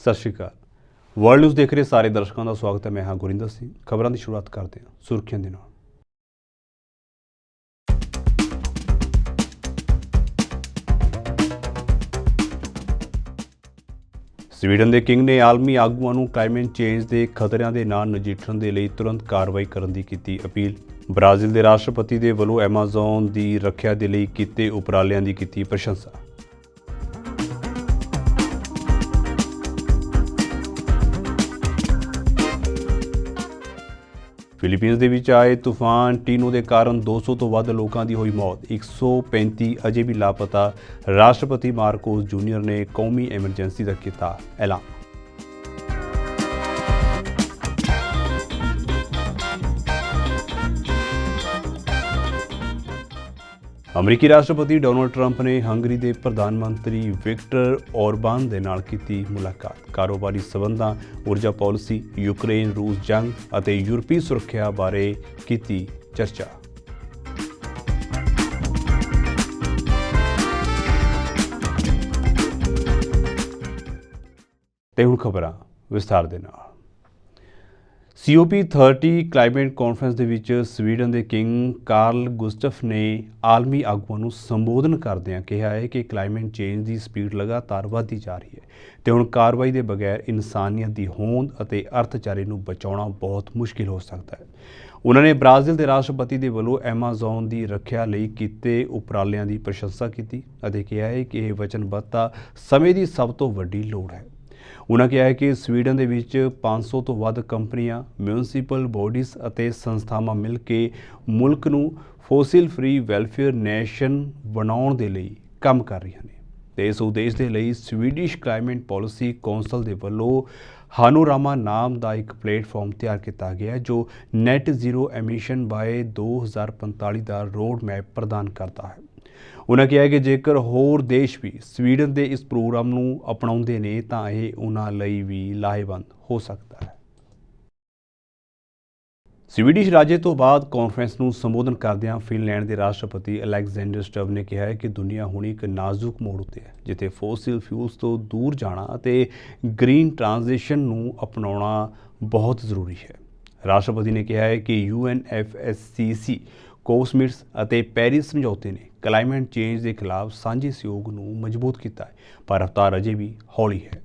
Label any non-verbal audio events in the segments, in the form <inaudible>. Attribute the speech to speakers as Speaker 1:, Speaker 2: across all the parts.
Speaker 1: ਸਤਿ ਸ਼੍ਰੀ ਅਕਾਲ। World news ਦੇਖ ਰਹੇ ਸਾਰੇ ਦਰਸ਼ਕਾਂ ਦਾ ਸਵਾਗਤ ਹੈ, ਮੈਂ ਹਾਂ ਗੁਰਿੰਦਰ ਸਿੰਘ। ਖਬਰਾਂ ਦੀ ਸ਼ੁਰੂਆਤ ਕਰਦੇ ਹਾਂ, ਸੁਰਖੀਆਂ ਦੇ ਨਾਲ। ਸਵੀਡਨ ਦੇ ਕਿੰਗ ਨੇ ਆਲਮੀ ਆਗੂਆਂ ਨੂੰ ਕਲਾਈਮੇਟ ਚੇਂਜ ਦੇ ਖਤਰਿਆਂ ਦੇ ਨਾਲ ਨਜਿੱਠਣ ਦੇ ਲਈ ਤੁਰੰਤ ਕਾਰਵਾਈ ਕਰਨ ਦੀ ਕੀਤੀ ਅਪੀਲ। ਬ੍ਰਾਜ਼ੀਲ ਦੇ ਰਾਸ਼ਟਰਪਤੀ ਦੇ ਵੱਲੋਂ ਐਮਾਜ਼ੋਨ ਦੀ ਰੱਖਿਆ ਦੇ ਲਈ ਕੀਤੇ ਉਪਰਾਲਿਆਂ ਦੀ ਕੀਤੀ ਪ੍ਰਸ਼ੰਸਾ। ਫਿਲੀਪੀਨਜ਼ ਦੇ ਵਿੱਚ ਆਏ ਤੂਫਾਨ ਟੀਨੋ ਦੇ ਕਾਰਨ 200 ਤੋਂ ਵੱਧ ਲੋਕਾਂ ਦੀ ਹੋਈ ਮੌਤ। 135 ਅਜੇ ਵੀ ਲਾਪਤਾ। ਰਾਸ਼ਟਰਪਤੀ ਮਾਰਕੋਸ ਜੂਨੀਅਰ ਨੇ ਕੌਮੀ ਐਮਰਜੈਂਸੀ ਦਾ ਕੀਤਾ ਐਲਾਨ। ਅਮਰੀਕੀ ਰਾਸ਼ਟਰਪਤੀ ਡੋਨਾਲਡ ਟਰੰਪ ਨੇ ਹੰਗਰੀ ਦੇ ਪ੍ਰਧਾਨ ਮੰਤਰੀ ਵਿਕਟਰ ਔਰਬਾਨ ਦੇ ਨਾਲ ਕੀਤੀ ਮੁਲਾਕਾਤ। ਕਾਰੋਬਾਰੀ ਸਬੰਧਾਂ, ਊਰਜਾ ਪਾਲਿਸੀ, ਯੂਕਰੇਨ, ਰੂਸ ਜੰਗ ਅਤੇ ਯੂਰਪੀ ਸੁਰੱਖਿਆ ਬਾਰੇ ਕੀਤੀ ਚਰਚਾ। ਤੇ ਹੁਣ ਖਬਰਾਂ ਵਿਸਥਾਰ ਦੇ ਨਾਲ। COP30 ਕਲਾਈਮੇਟ ਕਾਨਫਰੰਸ ਦੇ ਵਿੱਚ ਸਵੀਡਨ ਦੇ ਕਿੰਗ ਕਾਰਲ ਗੁਸਟਫ ਨੇ ਆਲਮੀ ਆਗੂਆਂ ਨੂੰ ਸੰਬੋਧਨ ਕਰਦਿਆਂ ਕਿਹਾ ਹੈ ਕਿ ਕਲਾਈਮੇਟ ਚੇਂਜ ਦੀ ਸਪੀਡ ਲਗਾਤਾਰ ਵਧਦੀ ਜਾ ਰਹੀ ਹੈ ਤੇ ਹੁਣ ਕਾਰਵਾਈ ਦੇ ਬਗੈਰ ਇਨਸਾਨੀਅਤ ਦੀ ਹੋਂਦ ਅਤੇ ਅਰਥਚਾਰੇ ਨੂੰ ਬਚਾਉਣਾ ਬਹੁਤ ਮੁਸ਼ਕਿਲ ਹੋ ਸਕਦਾ ਹੈ। ਉਹਨਾਂ ਨੇ ਬ੍ਰਾਜ਼ੀਲ ਦੇ ਰਾਸ਼ਟਰਪਤੀ ਦੇ ਵੱਲੋਂ ਐਮਾਜ਼ੋਨ ਦੀ ਰੱਖਿਆ ਲਈ ਕੀਤੇ ਉਪਰਾਲਿਆਂ ਦੀ ਪ੍ਰਸ਼ੰਸਾ ਕੀਤੀ ਅਤੇ ਕਿਹਾ ਹੈ ਕਿ ਇਹ ਵਚਨਬੱਧਤਾ ਸਮੇਂ ਦੀ ਸਭ ਤੋਂ ਵੱਡੀ ਲੋੜ ਹੈ। ਉਹਨਾਂ ਕਿਹਾ ਹੈ ਕਿ ਸਵੀਡਨ ਦੇ ਵਿੱਚ 500 ਤੋਂ ਵੱਧ ਕੰਪਨੀਆਂ ਮਿਊਨਿਸਪਲ ਬੋਡੀਜ਼ ਅਤੇ ਸੰਸਥਾਵਾਂ ਮਿਲ ਕੇ ਮੁਲਕ ਨੂੰ ਫੋਸਿਲ ਫ੍ਰੀ ਵੈਲਫੇਅਰ ਨੇਸ਼ਨ ਬਣਾਉਣ ਦੇ ਲਈ ਕੰਮ ਕਰ ਰਹੀਆਂ ਨੇ ਤੇ ਇਸ ਉਦੇਸ਼ ਦੇ ਲਈ ਸਵੀਡਿਸ਼ ਕਲਾਈਮੇਟ ਪਾਲਿਸੀ ਕੌਂਸਲ ਦੇ ਵੱਲੋਂ ਹਾਨੂਰਾਮਾ ਨਾਮ ਦਾ ਇੱਕ ਪਲੇਟਫਾਰਮ ਤਿਆਰ ਕੀਤਾ ਗਿਆ ਜੋ ਨੈਟ ਜ਼ੀਰੋ ਐਮਿਸ਼ਨ ਬਾਏ 2045 ਦਾ ਰੋਡ ਮੈਪ ਪ੍ਰਦਾਨ ਕਰਦਾ ਹੈ। ਉਹਨਾਂ ਕਿਹਾ ਕਿ ਜੇਕਰ ਹੋਰ ਦੇਸ਼ ਵੀ ਸਵੀਡਨ ਦੇ ਇਸ ਪ੍ਰੋਗਰਾਮ ਨੂੰ ਅਪਣਾਉਂਦੇ ਨੇ, ਤਾਂ ਇਹ ਉਹਨਾਂ ਲਈ ਵੀ ਲਾਹੇਵੰਦ ਹੋ ਸਕਦਾ ਹੈ। ਸਵੀਡਿਸ਼ ਰਾਜੇ ਤੋਂ ਬਾਅਦ ਕਾਨਫਰੰਸ ਨੂੰ ਸੰਬੋਧਨ ਕਰਦਿਆਂ ਫਿਨਲੈਂਡ ਦੇ ਰਾਸ਼ਟਰਪਤੀ ਅਲੈਗਜ਼ੈਂਡਰ ਸਟਵ ਨੇ ਕਿਹਾ ਹੈ ਕਿ ਦੁਨੀਆ ਹੁਣ ਇੱਕ ਨਾਜ਼ੁਕ ਮੋੜ ਉੱਤੇ ਹੈ, ਜਿੱਥੇ ਫੋਸਿਲ ਫਿਊਲਸ ਤੋਂ ਦੂਰ ਜਾਣਾ ਅਤੇ ਗ੍ਰੀਨ ਟ੍ਰਾਂਜੀਸ਼ਨ ਨੂੰ ਅਪਣਾਉਣਾ ਬਹੁਤ ਜ਼ਰੂਰੀ ਹੈ। ਰਾਸ਼ਟਰਪਤੀ ਨੇ ਕਿਹਾ ਹੈ ਕਿ ਯੂਐਨਐਫਐਸਸੀਸੀ ਕੋਸਮਿਟਸ ਅਤੇ ਪੈਰਿਸ ਸਮਝੌਤੇ ਨੇ ਕਲਾਈਮੇਟ ਚੇਂਜ ਦੇ ਖਿਲਾਫ ਸਾਂਝੇ ਸਹਿਯੋਗ ਨੂੰ ਮਜ਼ਬੂਤ ਕੀਤਾ ਹੈ, ਪਰ ਰਫ਼ਤਾਰ ਅਜੇ ਵੀ ਹੌਲੀ ਹੈ।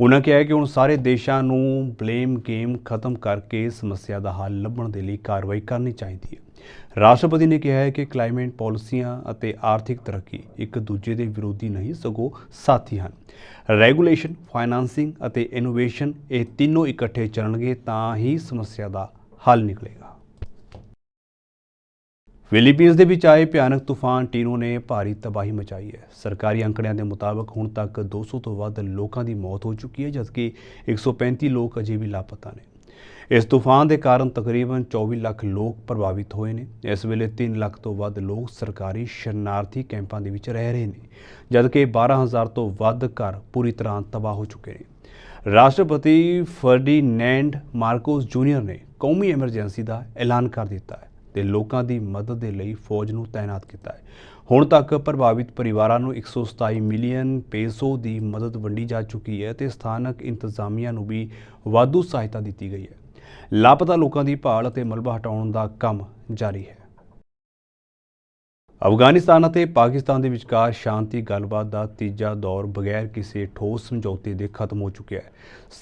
Speaker 1: ਉਹਨਾਂ ਕਿਹਾ ਕਿ ਹੁਣ ਸਾਰੇ ਦੇਸ਼ਾਂ ਨੂੰ ਬਲੇਮ ਗੇਮ ਖਤਮ ਕਰਕੇ ਸਮੱਸਿਆ ਦਾ ਹੱਲ ਲੱਭਣ ਦੇ ਲਈ ਕਾਰਵਾਈ ਕਰਨੀ ਚਾਹੀਦੀ ਹੈ। ਰਾਸ਼ਟਰਪਤੀ ਨੇ ਕਿਹਾ ਹੈ ਕਿ ਕਲਾਈਮੇਟ ਪਾਲਿਸੀਆਂ ਅਤੇ ਆਰਥਿਕ ਤਰੱਕੀ ਇੱਕ ਦੂਜੇ ਦੇ ਵਿਰੋਧੀ ਨਹੀਂ, ਸਗੋਂ ਸਾਥੀ ਹਨ। ਰੈਗੂਲੇਸ਼ਨ ਫਾਈਨਾਂਸਿੰਗ ਅਤੇ ਇਨੋਵੇਸ਼ਨ ਇਹ ਤਿੰਨੋਂ ਇਕੱਠੇ ਚੱਲਣਗੇ ਤਾਂ ਹੀ ਸਮੱਸਿਆ ਦਾ ਹੱਲ ਨਿਕਲੇਗਾ। ਫਿਲੀਪੀਨਜ਼ ਦੇ ਵਿੱਚ ਆਏ ਭਿਆਨਕ ਤੂਫਾਨ ਟੀਨੋ ਨੇ ਭਾਰੀ ਤਬਾਹੀ ਮਚਾਈ ਹੈ। ਸਰਕਾਰੀ ਅੰਕੜਿਆਂ ਦੇ ਮੁਤਾਬਕ ਹੁਣ ਤੱਕ 200 ਤੋਂ ਵੱਧ ਲੋਕਾਂ ਦੀ ਮੌਤ ਹੋ ਚੁੱਕੀ ਹੈ, ਜਦਕਿ 135 ਲੋਕ ਅਜੇ ਵੀ ਲਾਪਤਾ ਨੇ। ਇਸ ਤੂਫਾਨ ਦੇ ਕਾਰਨ ਤਕਰੀਬਨ 24 ਲੱਖ ਲੋਕ ਪ੍ਰਭਾਵਿਤ ਹੋਏ ਨੇ। ਇਸ ਵੇਲੇ 3 ਲੱਖ ਤੋਂ ਵੱਧ ਲੋਕ ਸਰਕਾਰੀ ਸ਼ਰਨਾਰਥੀ ਕੈਂਪਾਂ ਦੇ ਵਿੱਚ ਰਹਿ ਰਹੇ ਨੇ, ਜਦਕਿ 12000 ਤੋਂ ਵੱਧ ਘਰ ਪੂਰੀ ਤਰ੍ਹਾਂ ਤਬਾਹ ਹੋ ਚੁੱਕੇ ਨੇ। ਰਾਸ਼ਟਰਪਤੀ ਫਰਡੀਨੈਂਡ ਮਾਰਕੋਸ ਜੂਨੀਅਰ ਨੇ ਕੌਮੀ ਐਮਰਜੈਂਸੀ ਦਾ ਐਲਾਨ ਕਰ ਦਿੱਤਾ ਹੈ। ਤੇ ਲੋਕਾਂ ਦੀ ਮਦਦ ਦੇ ਲਈ ਫੌਜ ਨੂੰ ਤਾਇਨਾਤ ਕੀਤਾ ਹੈ। ਹੁਣ ਤੱਕ ਪ੍ਰਭਾਵਿਤ ਪਰਿਵਾਰਾਂ ਨੂੰ 127 ਮਿਲੀਅਨ ਪੇਸੋ ਦੀ ਮਦਦ ਵੰਡੀ ਜਾ ਚੁੱਕੀ ਹੈ ਤੇ ਸਥਾਨਕ ਇੰਤਜ਼ਾਮੀਆਂ ਨੂੰ ਵੀ ਵਾਧੂ ਸਹਾਇਤਾ ਦਿੱਤੀ ਗਈ ਹੈ। ਲਾਪਤਾ ਲੋਕਾਂ ਦੀ ਭਾਲ ਅਤੇ ਮਲਬਾ ਹਟਾਉਣ ਦਾ ਕੰਮ ਜਾਰੀ ਹੈ। ਅਫਗਾਨਿਸਤਾਨ ਅਤੇ ਪਾਕਿਸਤਾਨ ਦੇ ਵਿਚਕਾਰ ਸ਼ਾਂਤੀ ਗੱਲਬਾਤ ਦਾ ਤੀਜਾ ਦੌਰ ਬਗੈਰ ਕਿਸੇ ਠੋਸ ਸਮਝੌਤੇ ਦੇ ਖਤਮ ਹੋ ਚੁੱਕਿਆ ਹੈ।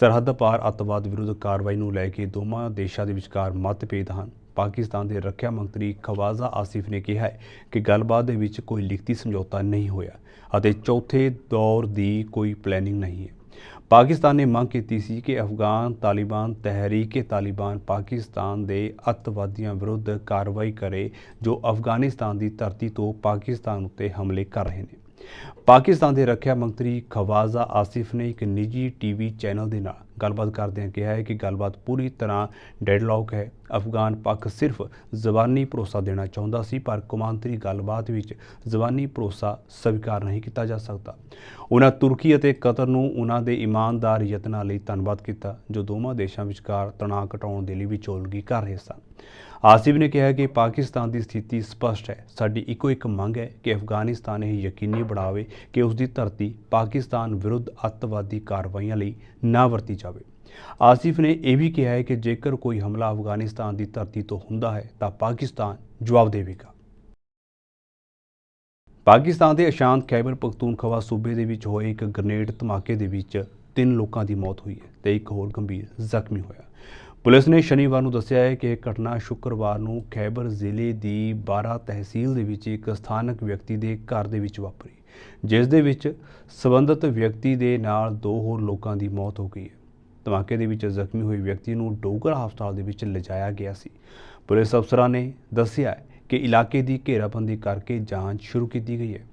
Speaker 1: ਸਰਹੱਦ ਪਾਰ ਅੱਤਵਾਦ ਵਿਰੁੱਧ ਕਾਰਵਾਈ ਨੂੰ ਲੈ ਕੇ ਦੋਵਾਂ ਦੇਸ਼ਾਂ ਦੇ ਵਿਚਕਾਰ ਮਤਭੇਦ ਹਨ। ਪਾਕਿਸਤਾਨ ਦੇ ਰੱਖਿਆ ਮੰਤਰੀ ਖਵਾਜ਼ਾ ਆਸਿਫ ਨੇ ਕਿਹਾ ਹੈ ਕਿ ਗੱਲਬਾਤ ਦੇ ਵਿੱਚ ਕੋਈ ਲਿਖਤੀ ਸਮਝੌਤਾ ਨਹੀਂ ਹੋਇਆ ਅਤੇ ਚੌਥੇ ਦੌਰ ਦੀ ਕੋਈ ਪਲੈਨਿੰਗ ਨਹੀਂ ਹੈ। ਪਾਕਿਸਤਾਨ ਨੇ ਮੰਗ ਕੀਤੀ ਸੀ ਕਿ ਅਫਗਾਨ ਤਾਲਿਬਾਨ ਤਹਿਰੀਕ ਤਾਲਿਬਾਨ ਪਾਕਿਸਤਾਨ ਦੇ ਅੱਤਵਾਦੀਆਂ ਵਿਰੁੱਧ ਕਾਰਵਾਈ ਕਰੇ ਜੋ ਅਫਗਾਨਿਸਤਾਨ ਦੀ ਧਰਤੀ ਤੋਂ ਪਾਕਿਸਤਾਨ ਉੱਤੇ ਹਮਲੇ ਕਰ ਰਹੇ ਨੇ। ਪਾਕਿਸਤਾਨ ਦੇ ਰੱਖਿਆ ਮੰਤਰੀ ਖਵਾਜ਼ਾ ਆਸਿਫ ਨੇ ਇੱਕ ਨਿੱਜੀ ਟੀਵੀ ਚੈਨਲ ਦੇ ਨਾਲ ਗੱਲਬਾਤ ਕਰਦਿਆਂ ਕਿਹਾ ਹੈ ਕਿ ਗੱਲਬਾਤ ਪੂਰੀ ਤਰ੍ਹਾਂ ਡੈਡਲੌਕ ਹੈ। ਅਫਗਾਨ ਪੱਖ ਸਿਰਫ ਜ਼ਬਾਨੀ ਭਰੋਸਾ ਦੇਣਾ ਚਾਹੁੰਦਾ ਸੀ, ਪਰ ਕੌਮਾਂਤਰੀ ਗੱਲਬਾਤ ਵਿੱਚ ਜ਼ਬਾਨੀ ਭਰੋਸਾ ਸਵੀਕਾਰ ਨਹੀਂ ਕੀਤਾ ਜਾ ਸਕਦਾ। ਉਹਨਾਂ ਤੁਰਕੀ ਅਤੇ ਕਤਰ ਨੂੰ ਉਹਨਾਂ ਦੇ ਇਮਾਨਦਾਰ ਯਤਨਾਂ ਲਈ ਧੰਨਵਾਦ ਕੀਤਾ, ਜੋ ਦੋਵਾਂ ਦੇਸ਼ਾਂ ਵਿਚਕਾਰ ਤਣਾਅ ਘਟਾਉਣ ਦੇ ਲਈ ਵਿਚੋਲਗੀ ਕਰ ਰਹੇ ਸਨ। ਆਸਿਫ ਨੇ ਕਿਹਾ ਕਿ ਪਾਕਿਸਤਾਨ ਦੀ ਸਥਿਤੀ ਸਪਸ਼ਟ ਹੈ। ਸਾਡੀ ਇੱਕੋ ਇੱਕ ਮੰਗ ਹੈ ਕਿ ਅਫਗਾਨਿਸਤਾਨ ਇਹ ਯਕੀਨੀ ਬਣਾਵੇ ਕਿ ਉਸ ਦੀ ਧਰਤੀ ਪਾਕਿਸਤਾਨ ਵਿਰੁੱਧ ਅੱਤਵਾਦੀ ਕਾਰਵਾਈਆਂ ਲਈ ਨਾ ਵਰਤੀ ਜਾਵੇ। ਆਸਿਫ ਨੇ ਇਹ ਵੀ ਕਿਹਾ ਹੈ ਕਿ ਜੇਕਰ ਕੋਈ ਹਮਲਾ ਅਫਗਾਨਿਸਤਾਨ ਦੀ ਧਰਤੀ ਤੋਂ ਹੁੰਦਾ ਹੈ, ਤਾਂ ਪਾਕਿਸਤਾਨ ਜਵਾਬ ਦੇਵੇਗਾ। ਪਾਕਿਸਤਾਨ ਦੇ ਅਸ਼ਾਂਤ ਖੈਬਰ ਪਖਤੂਨਖਵਾ ਸੂਬੇ ਦੇ ਵਿੱਚ ਹੋਏ ਇੱਕ ਗ੍ਰਨੇਡ ਧਮਾਕੇ ਦੇ ਵਿੱਚ ਤਿੰਨ ਲੋਕਾਂ ਦੀ ਮੌਤ ਹੋਈ ਹੈ ਤੇ ਇੱਕ ਹੋਰ ਗੰਭੀਰ ਜ਼ਖਮੀ ਹੋਇਆ। ਪੁਲਿਸ ਨੇ ਸ਼ਨੀਵਾਰ ਨੂੰ ਦੱਸਿਆ ਹੈ ਕਿ ਇਹ ਘਟਨਾ ਸ਼ੁੱਕਰਵਾਰ ਨੂੰ ਖੈਬਰ ਜ਼ਿਲ੍ਹੇ ਦੀ 12 ਤਹਿਸੀਲ ਦੇ ਵਿੱਚ ਇੱਕ ਸਥਾਨਕ ਵਿਅਕਤੀ ਦੇ ਘਰ ਦੇ ਵਿੱਚ ਵਾਪਰੀ, ਜਿਸ ਦੇ ਵਿੱਚ ਸਬੰਧਤ ਵਿਅਕਤੀ ਦੇ ਨਾਲ ਦੋ ਹੋਰ ਲੋਕਾਂ ਦੀ ਮੌਤ ਹੋ ਗਈ ਹੈ। ਧਮਾਕੇ ਦੇ ਵਿੱਚ ਜ਼ਖਮੀ ਹੋਏ ਵਿਅਕਤੀ ਨੂੰ ਡੋਗਰ ਹਸਪਤਾਲ ਦੇ ਵਿੱਚ ਲਿਜਾਇਆ ਗਿਆ ਸੀ। ਪੁਲਿਸ ਅਫਸਰਾਂ ਨੇ ਦੱਸਿਆ ਕਿ ਇਲਾਕੇ ਦੀ ਘੇਰਾਬੰਦੀ ਕਰਕੇ ਜਾਂਚ ਸ਼ੁਰੂ ਕੀਤੀ ਗਈ ਹੈ।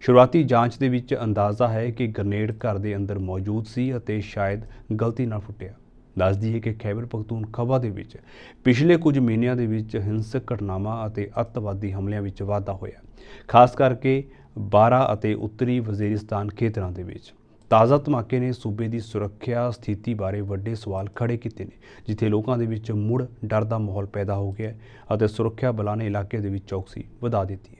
Speaker 1: ਸ਼ੁਰੂਆਤੀ ਜਾਂਚ ਦੇ ਵਿੱਚ ਅੰਦਾਜ਼ਾ ਹੈ ਕਿ ਗ੍ਰਨੇਡ ਘਰ ਦੇ ਅੰਦਰ ਮੌਜੂਦ ਸੀ ਅਤੇ ਸ਼ਾਇਦ ਗਲਤੀ ਨਾਲ ਫੁੱਟਿਆ। ਦੱਸਦੀ ਹੈ ਕਿ ਖੈਬਰ ਪਖਤੂਨਖਵਾ ਦੇ ਵਿੱਚ ਪਿਛਲੇ ਕੁਝ ਮਹੀਨਿਆਂ ਦੇ ਵਿੱਚ ਹਿੰਸਕ ਘਟਨਾਵਾਂ ਅਤੇ ਅੱਤਵਾਦੀ ਹਮਲਿਆਂ ਵਿੱਚ ਵਾਧਾ ਹੋਇਆ। ਖਾਸ ਕਰਕੇ 12 ਅਤੇ ਉੱਤਰੀ ਵਜ਼ੀਰਿਸਤਾਨ ਖੇਤਰਾਂ ਦੇ ਵਿੱਚ। ਤਾਜ਼ਾ ਧਮਾਕੇ ਨੇ ਸੂਬੇ ਦੀ ਸੁਰੱਖਿਆ ਸਥਿਤੀ ਬਾਰੇ ਵੱਡੇ ਸਵਾਲ ਖੜੇ ਕੀਤੇ ਨੇ, ਜਿੱਥੇ ਲੋਕਾਂ ਦੇ ਵਿੱਚ ਮੁੜ ਡਰ ਦਾ ਮਾਹੌਲ ਪੈਦਾ ਹੋ ਗਿਆ ਅਤੇ ਸੁਰੱਖਿਆ ਬਲਾਂ ਨੇ ਇਲਾਕੇ ਦੇ ਵਿੱਚ ਚੌਕਸੀ ਵਧਾ ਦਿੱਤੀ ਹੈ।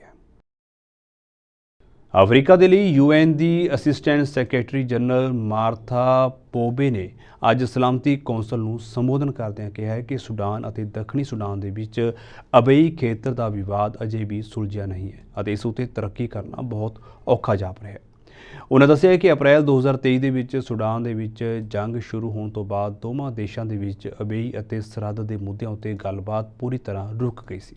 Speaker 1: ਅਫਰੀਕਾ ਦੇ ਲਈ ਯੂਐਨ ਦੀ assistant secretary general Martha Pobee ਨੇ ਅੱਜ ਸਲਾਮਤੀ ਕੌਂਸਲ ਨੂੰ ਸੰਬੋਧਨ ਕਰਦਿਆਂ ਕਿਹਾ ਹੈ ਕਿ ਸੁਡਾਨ ਅਤੇ ਦੱਖਣੀ ਸੁਡਾਨ ਦੇ ਵਿੱਚ ਅਬਈ ਖੇਤਰ ਦਾ ਵਿਵਾਦ ਅਜੇ ਵੀ ਸੁਲਝਿਆ ਨਹੀਂ ਹੈ ਅਤੇ ਇਸ ਉਤੇ ਤਰੱਕੀ ਕਰਨਾ ਬਹੁਤ ਔਖਾ ਜਾਪ ਰਿਹਾ ਹੈ। ਉਹਨਾਂ ਦੱਸਿਆ ਕਿ ਅਪ੍ਰੈਲ 2023 ਦੇ ਵਿੱਚ ਸੁਡਾਨ ਦੇ ਵਿੱਚ ਜੰਗ ਸ਼ੁਰੂ ਹੋਣ ਤੋਂ ਬਾਅਦ ਦੋਵਾਂ ਦੇਸ਼ਾਂ ਦੇ ਵਿੱਚ ਅਬੇਈ ਅਤੇ ਸਰਹੱਦ ਦੇ ਮੁੱਦਿਆਂ ਉੱਤੇ ਗੱਲਬਾਤ ਪੂਰੀ ਤਰ੍ਹਾਂ ਰੁਕ ਗਈ ਸੀ।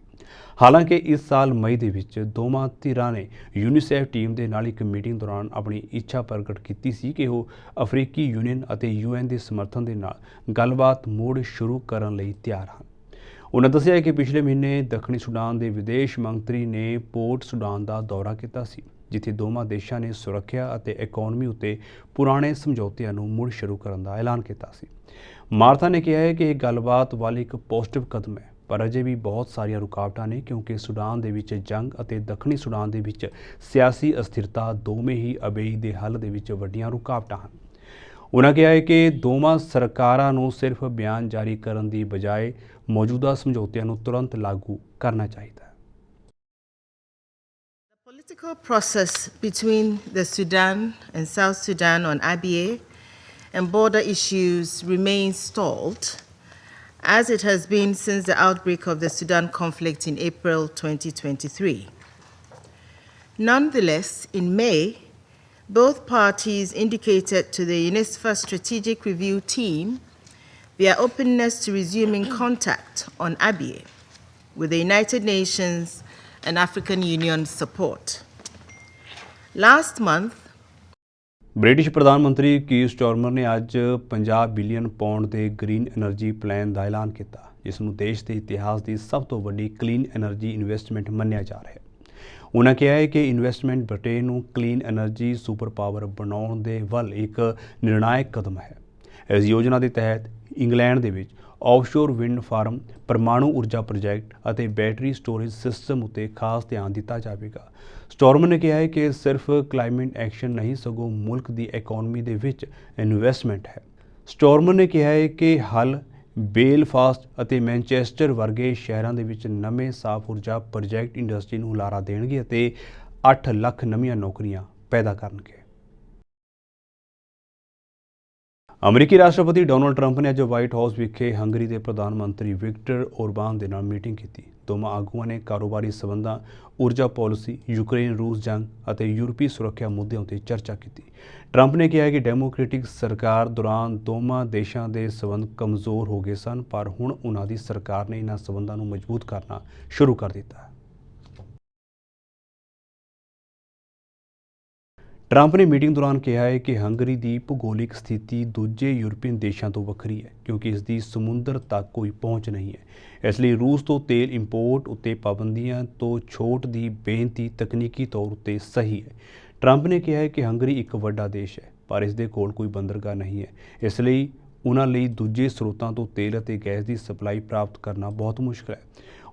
Speaker 1: ਹਾਲਾਂਕਿ ਇਸ ਸਾਲ ਮਈ ਦੇ ਵਿੱਚ ਦੋਵਾਂ ਧਿਰਾਂ ਨੇ ਯੂਨੀਸੈਫ ਟੀਮ ਦੇ ਨਾਲ ਇੱਕ ਮੀਟਿੰਗ ਦੌਰਾਨ ਆਪਣੀ ਇੱਛਾ ਪ੍ਰਗਟ ਕੀਤੀ ਸੀ ਕਿ ਉਹ ਅਫਰੀਕੀ ਯੂਨੀਅਨ ਅਤੇ ਯੂਐਨ ਦੇ ਸਮਰਥਨ ਦੇ ਨਾਲ ਗੱਲਬਾਤ ਮੋੜ ਸ਼ੁਰੂ ਕਰਨ ਲਈ ਤਿਆਰ ਹਨ। ਉਹਨਾਂ ਦੱਸਿਆ ਕਿ ਪਿਛਲੇ ਮਹੀਨੇ ਦੱਖਣੀ ਸੁਡਾਨ ਦੇ ਵਿਦੇਸ਼ ਮੰਤਰੀ ਨੇ ਪੋਰਟ ਸੁਡਾਨ ਦਾ ਦੌਰਾ ਕੀਤਾ ਸੀ। ਜਿੱਥੇ ਦੋਵਾਂ ਦੇਸ਼ਾਂ ਨੇ ਸੁਰੱਖਿਆ ਅਤੇ ਇਕਨੋਮੀ ਉੱਤੇ ਪੁਰਾਣੇ ਸਮਝੌਤਿਆਂ ਨੂੰ ਮੁੜ ਸ਼ੁਰੂ ਕਰਨ ਦਾ ਐਲਾਨ ਕੀਤਾ ਸੀ। ਮਾਰਥਾ ਨੇ ਕਿਹਾ ਹੈ ਕਿ ਇਹ ਗੱਲਬਾਤ ਵੱਲ ਇੱਕ ਪੋਜ਼ਿਟਿਵ ਕਦਮ ਹੈ, ਪਰ ਅਜੇ ਵੀ ਬਹੁਤ ਸਾਰੀਆਂ ਰੁਕਾਵਟਾਂ ਨੇ, ਕਿਉਂਕਿ ਸੁਡਾਨ ਦੇ ਵਿੱਚ ਜੰਗ ਅਤੇ ਦੱਖਣੀ ਸੁਡਾਨ ਦੇ ਵਿੱਚ ਸਿਆਸੀ ਅਸਥਿਰਤਾ ਦੋਵੇਂ ਹੀ ਅਬੇਈ ਦੇ ਹੱਲ ਦੇ ਵਿੱਚ ਵੱਡੀਆਂ ਰੁਕਾਵਟਾਂ ਹਨ। ਉਹਨਾਂ ਕਿਹਾ ਹੈ ਕਿ ਦੋਵਾਂ ਸਰਕਾਰਾਂ ਨੂੰ ਸਿਰਫ ਬਿਆਨ ਜਾਰੀ ਕਰਨ ਦੀ ਬਜਾਏ ਮੌਜੂਦਾ ਸਮਝੌਤਿਆਂ ਨੂੰ ਤੁਰੰਤ ਲਾਗੂ ਕਰਨਾ ਚਾਹੀਦਾ ਹੈ।
Speaker 2: Political process between the Sudan and South Sudan on IBA and border issues remains stalled, as it has been since the outbreak of the Sudan conflict in April 2023. Nonetheless, in May, both parties indicated to the UNISFA Strategic Review Team their openness to resuming contact on Abyei with the United Nations and African Union's support. Last month,
Speaker 1: British ਪ੍ਰਧਾਨ ਮੰਤਰੀ Keir Starmer ਨੇ ਅੱਜ 50 billion pound ਦੇ green energy plan ਦਾ ਐਲਾਨ ਕੀਤਾ ਜਿਸ ਨੂੰ ਦੇਸ਼ ਦੇ ਇਤਿਹਾਸ ਦੀ ਸਭ ਤੋਂ ਵੱਡੀ ਕਲੀਨ એનર્ਜੀ ਇਨਵੈਸਟਮੈਂਟ ਮੰਨਿਆ ਜਾ ਰਿਹਾ ਹੈ ਉਹਨਾਂ ਕਿਹਾ ਹੈ ਕਿ ਇਨਵੈਸਟਮੈਂਟ ਬ੍ਰਿਟੇਨ ਨੂੰ ਕਲੀਨ એનર્ਜੀ ਸੁਪਰ ਪਾਵਰ ਬਣਾਉਣ ਦੇ ਵੱਲ ਇੱਕ ਨਿਰਣਾਇਕ ਕਦਮ ਹੈ ਇਸ ਯੋਜਨਾ ਦੇ ਤਹਿਤ ਇੰਗਲੈਂਡ ਦੇ ਵਿੱਚ ਆਫਸ਼ੋਰ ਵਿੰਡ ਫਾਰਮ ਪਰਮਾਣੂ ਊਰਜਾ ਪ੍ਰੋਜੈਕਟ ਅਤੇ ਬੈਟਰੀ ਸਟੋਰੇਜ ਸਿਸਟਮ ਉੱਤੇ ਖਾਸ ਧਿਆਨ ਦਿੱਤਾ ਜਾਵੇਗਾ। ਸਟਾਰਮ ਨੇ ਕਿਹਾ ਹੈ ਕਿ ਸਿਰਫ ਕਲਾਈਮੇਟ ਐਕਸ਼ਨ ਨਹੀਂ, ਸਗੋਂ ਮੁਲਕ ਦੀ ਇਕਨੋਮੀ ਦੇ ਵਿੱਚ ਇਨਵੈਸਟਮੈਂਟ ਹੈ। ਸਟਾਰਮ ਨੇ ਕਿਹਾ ਹੈ ਕਿ ਹੱਲ ਬੇਲਫਾਸਟ ਅਤੇ ਮੈਨਚੈਸਟਰ ਵਰਗੇ ਸ਼ਹਿਰਾਂ ਦੇ ਵਿੱਚ ਨਵੇਂ ਸਾਫ਼ ਊਰਜਾ ਪ੍ਰੋਜੈਕਟ ਇੰਡਸਟਰੀ ਨੂੰ ਹੁਲਾਰਾ ਦੇਣਗੇ ਅਤੇ 8 ਲੱਖ ਨਵੀਆਂ ਨੌਕਰੀਆਂ ਪੈਦਾ ਕਰਨਗੇ। ਅਮਰੀਕੀ ਰਾਸ਼ਟਰਪਤੀ ਡੋਨਲਡ ਟਰੰਪ ਨੇ ਅੱਜ ਵਾਈਟ ਹਾਊਸ ਵਿਖੇ ਹੰਗਰੀ ਦੇ ਪ੍ਰਧਾਨ ਮੰਤਰੀ ਵਿਕਟਰ ਔਰਬਾਨ ਦੇ ਨਾਲ ਮੀਟਿੰਗ ਕੀਤੀ। ਦੋਵਾਂ ਆਗੂਆਂ ਨੇ ਕਾਰੋਬਾਰੀ ਸਬੰਧਾਂ, ਊਰਜਾ ਪਾਲਿਸੀ, ਯੂਕਰੇਨ, ਰੂਸ ਜੰਗ ਅਤੇ ਯੂਰਪੀ ਸੁਰੱਖਿਆ ਮੁੱਦਿਆਂ ਉੱਤੇ ਚਰਚਾ ਕੀਤੀ। ਟਰੰਪ ਨੇ ਕਿਹਾ ਕਿ ਡੈਮੋਕ੍ਰੈਟਿਕ ਸਰਕਾਰ ਦੌਰਾਨ ਦੋਵਾਂ ਦੇਸ਼ਾਂ ਦੇ ਸਬੰਧ ਕਮਜ਼ੋਰ ਹੋ ਗਏ ਸਨ, ਪਰ ਹੁਣ ਉਹਨਾਂ ਦੀ ਸਰਕਾਰ ਨੇ ਇਹਨਾਂ ਸਬੰਧਾਂ ਨੂੰ ਮਜ਼ਬੂਤ ਕਰਨਾ ਸ਼ੁਰੂ ਕਰ ਦਿੱਤਾ। ਹੈ ਟਰੰਪ ਨੇ ਮੀਟਿੰਗ ਦੌਰਾਨ ਕਿਹਾ ਹੈ ਕਿ ਹੰਗਰੀ ਦੀ ਭੂਗੋਲਿਕ ਸਥਿਤੀ ਦੂਜੇ ਯੂਰਪੀਅਨ ਦੇਸ਼ਾਂ ਤੋਂ ਵੱਖਰੀ ਹੈ, ਕਿਉਂਕਿ ਇਸ ਦੀ ਸਮੁੰਦਰ ਤੱਕ ਕੋਈ ਪਹੁੰਚ ਨਹੀਂ ਹੈ। ਇਸ ਲਈ ਰੂਸ ਤੋਂ ਤੇਲ ਇੰਪੋਰਟ ਉੱਤੇ ਪਾਬੰਦੀਆਂ ਤੋਂ ਛੋਟ ਦੀ ਬੇਨਤੀ ਤਕਨੀਕੀ ਤੌਰ ਉੱਤੇ ਸਹੀ ਹੈ। ਟਰੰਪ ਨੇ ਕਿਹਾ ਹੈ ਕਿ ਹੰਗਰੀ ਇੱਕ ਵੱਡਾ ਦੇਸ਼ ਹੈ, ਪਰ ਇਸ ਦੇ ਕੋਲ ਕੋਈ ਬੰਦਰਗਾਹ ਨਹੀਂ ਹੈ। ਇਸ ਲਈ ਉਹਨਾਂ ਲਈ ਦੂਜੇ ਸਰੋਤਾਂ ਤੋਂ ਤੇਲ ਅਤੇ ਗੈਸ ਦੀ ਸਪਲਾਈ ਪ੍ਰਾਪਤ ਕਰਨਾ ਬਹੁਤ ਮੁਸ਼ਕਲ ਹੈ।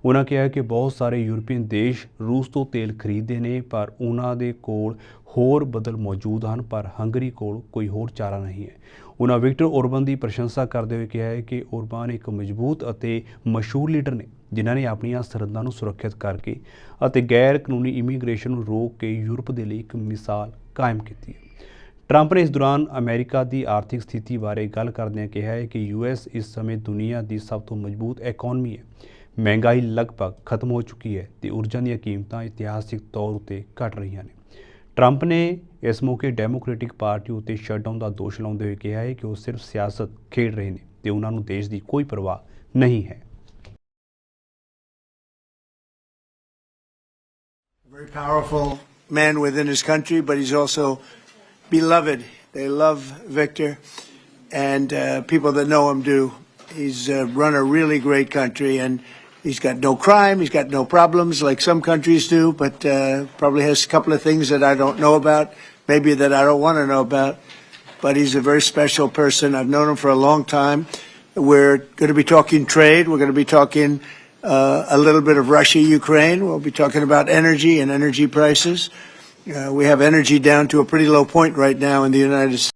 Speaker 1: ਉਹਨਾਂ ਕਿਹਾ ਕਿ ਬਹੁਤ ਸਾਰੇ ਯੂਰਪੀਅਨ ਦੇਸ਼ ਰੂਸ ਤੋਂ ਤੇਲ ਖਰੀਦਦੇ ਨੇ, ਪਰ ਉਹਨਾਂ ਦੇ ਕੋਲ ਹੋਰ ਬਦਲ ਮੌਜੂਦ ਹਨ, ਪਰ ਹੰਗਰੀ ਕੋਲ ਕੋਈ ਹੋਰ ਚਾਰਾ ਨਹੀਂ ਹੈ। ਉਹਨਾਂ ਵਿਕਟਰ ਔਰਬਨ ਦੀ ਪ੍ਰਸ਼ੰਸਾ ਕਰਦੇ ਹੋਏ ਕਿਹਾ ਹੈ ਕਿ ਔਰਬਨ ਇੱਕ ਮਜ਼ਬੂਤ ਅਤੇ ਮਸ਼ਹੂਰ ਲੀਡਰ ਨੇ, ਜਿਨ੍ਹਾਂ ਨੇ ਆਪਣੀਆਂ ਸਰਹੱਦਾਂ ਨੂੰ ਸੁਰੱਖਿਅਤ ਕਰਕੇ ਅਤੇ ਗੈਰ ਕਾਨੂੰਨੀ ਇਮੀਗ੍ਰੇਸ਼ਨ ਨੂੰ ਰੋਕ ਕੇ ਯੂਰਪ ਦੇ ਲਈ ਇੱਕ ਮਿਸਾਲ ਕਾਇਮ ਕੀਤੀ ਹੈ। ਟਰੰਪ ਨੇ ਇਸ ਦੌਰਾਨ ਅਮਰੀਕਾ ਦੀ ਆਰਥਿਕ ਸਥਿਤੀ ਬਾਰੇ ਗੱਲ ਕਰਦਿਆਂ ਕਿਹਾ ਹੈ ਕਿ ਯੂਐਸ ਇਸ ਸਮੇਂ ਦੁਨੀਆ ਦੀ ਸਭ ਤੋਂ ਮਜ਼ਬੂਤ ਇਕਨੋਮੀ ਹੈ। ਮਹਿੰਗਾਈ ਲਗਭਗ ਖਤਮ ਹੋ ਚੁੱਕੀ ਹੈ ਤੇ ਊਰਜਾ ਦੀਆਂ ਕੀਮਤਾਂ ਇਤਿਹਾਸਿਕ ਤੌਰ ਉਤੇ ਘਟ ਰਹੀਆਂ ਨੇ ਟਰੰਪ ਨੇ ਇਸ ਮੌਕੇ ਡੈਮੋਕ੍ਰੈਟਿਕ ਪਾਰਟੀ ਉਤੇ ਸ਼ਟਡਾਊਨ ਦਾ ਦੋਸ਼ ਲਾਉਂਦੇ ਹੋਏ ਕਿਹਾ ਹੈ ਕਿ ਉਹ ਸਿਰਫ ਸਿਆਸਤ ਖੇਡ ਰਹੇ ਨੇ ਤੇ ਉਹਨਾਂ ਨੂੰ ਦੇਸ਼ ਦੀ ਕੋਈ ਪਰਵਾਹ ਨਹੀਂ ਹੈ
Speaker 3: very powerful man within his country, but he's also beloved. They love Victor, and uh, people that know him do. He's uh, run a really great country, and he's got no crime, he's got no problems like some countries do, but uh, probably has a couple of things that I don't know about, maybe that I don't want to know about. But he's a very special person. I've known him for a long time. We're going to be talking trade. We're going to be talking uh, a little bit of Russia, Ukraine. We'll be talking about energy and energy prices. Uh, we have energy down to a pretty low point right now in the United States.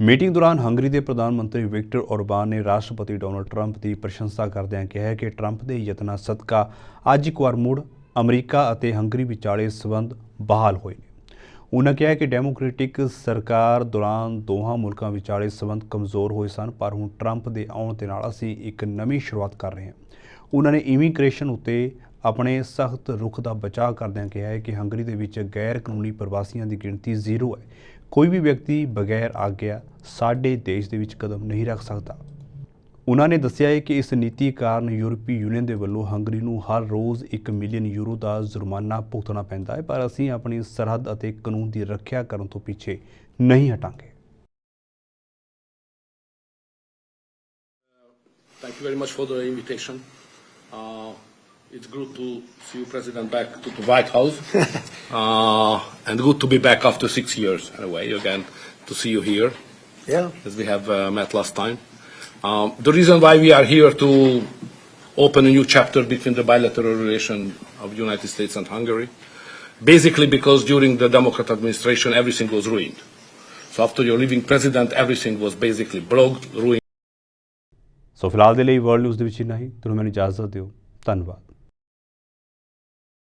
Speaker 1: Meeting ਦੌਰਾਨ Hungary ਦੇ ਪ੍ਰਧਾਨ ਮੰਤਰੀ Victor ਔਰਬਾਨ ਨੇ ਰਾਸ਼ਟਰਪਤੀ Donald Trump ਦੀ ਪ੍ਰਸ਼ੰਸਾ ਕਰਦਿਆਂ ਕਿਹਾ ਕਿ ਟਰੰਪ ਦੇ ਯਤਨਾਂ ਸਦਕਾ ਅੱਜ ਇੱਕ ਵਾਰ ਮੁੜ ਅਮਰੀਕਾ ਅਤੇ ਹੰਗਰੀ ਵਿਚਾਲੇ ਸਬੰਧ ਬਹਾਲ ਹੋਏ ਨੇ। ਉਨ੍ਹਾਂ ਕਿਹਾ ਕਿ ਡੈਮੋਕ੍ਰੈਟਿਕ ਸਰਕਾਰ ਦੌਰਾਨ ਦੋਹਾਂ ਮੁਲਕਾਂ ਵਿਚਾਲੇ ਸਬੰਧ ਕਮਜ਼ੋਰ ਹੋਏ ਸਨ, ਪਰ ਹੁਣ ਟਰੰਪ ਦੇ ਆਉਣ ਦੇ ਨਾਲ ਅਸੀਂ ਇੱਕ ਨਵੀਂ ਸ਼ੁਰੂਆਤ ਕਰ ਰਹੇ ਹਾਂ। ਉਹਨਾਂ ਨੇ ਇਮੀਗ੍ਰੇਸ਼ਨ ਉੱਤੇ ਆਪਣੇ ਸਖਤ ਰੁਖ ਦਾ ਬਚਾਅ ਕਰਦਿਆਂ ਕਿਹਾ ਹੈ ਕਿ ਹੰਗਰੀ ਦੇ ਵਿੱਚ ਗੈਰ ਕਾਨੂੰਨੀ ਪ੍ਰਵਾਸੀਆਂ ਦੀ ਗਿਣਤੀ ਜ਼ੀਰੋ ਹੈ। ਕੋਈ ਵੀ ਵਿਅਕਤੀ ਬਗੈਰ ਆਗਿਆ ਸਾਡੇ ਦੇਸ਼ ਦੇ ਵਿੱਚ ਕਦਮ ਨਹੀਂ ਰੱਖ ਸਕਦਾ ਉਹਨਾਂ ਨੇ ਦੱਸਿਆ ਹੈ ਕਿ ਇਸ ਨੀਤੀ ਕਾਰਨ ਯੂਰਪੀ ਯੂਨੀਅਨ ਦੇ ਵੱਲੋਂ ਹੰਗਰੀ ਨੂੰ ਹਰ ਰੋਜ਼ 1 ਮਿਲੀਅਨ ਯੂਰੋ ਦਾ ਜੁਰਮਾਨਾ ਭੁਗਤਣਾ ਪੈਂਦਾ ਹੈ ਪਰ ਅਸੀਂ ਆਪਣੀ ਸਰਹੱਦ ਅਤੇ ਕਾਨੂੰਨ ਦੀ ਰੱਖਿਆ ਕਰਨ ਤੋਂ ਪਿੱਛੇ ਨਹੀਂ ਹਟਾਂਗੇ
Speaker 4: Thank you very much for the invitation. Uh, it's good to see you, President, back to the White House, <laughs> uh, and good to be back after six years anyway again to see you here
Speaker 3: Yeah.
Speaker 4: as we have uh, met last time. Um, the reason why we are here to open a new chapter between the bilateral relation of United States and Hungary, basically because during the Democrat administration everything was ruined. So after your leaving president, everything was basically blocked, ruined.
Speaker 1: ਸੋ ਫਿਲਹਾਲ ਦੇ ਲਈ world news ਦੇ ਵਿੱਚ ਇੰਨਾ ਹੀ ਤੁਹਾਨੂੰ ਮੈਨੂੰ ਇਜਾਜ਼ਤ ਦਿਓ ਧੰਨਵਾਦ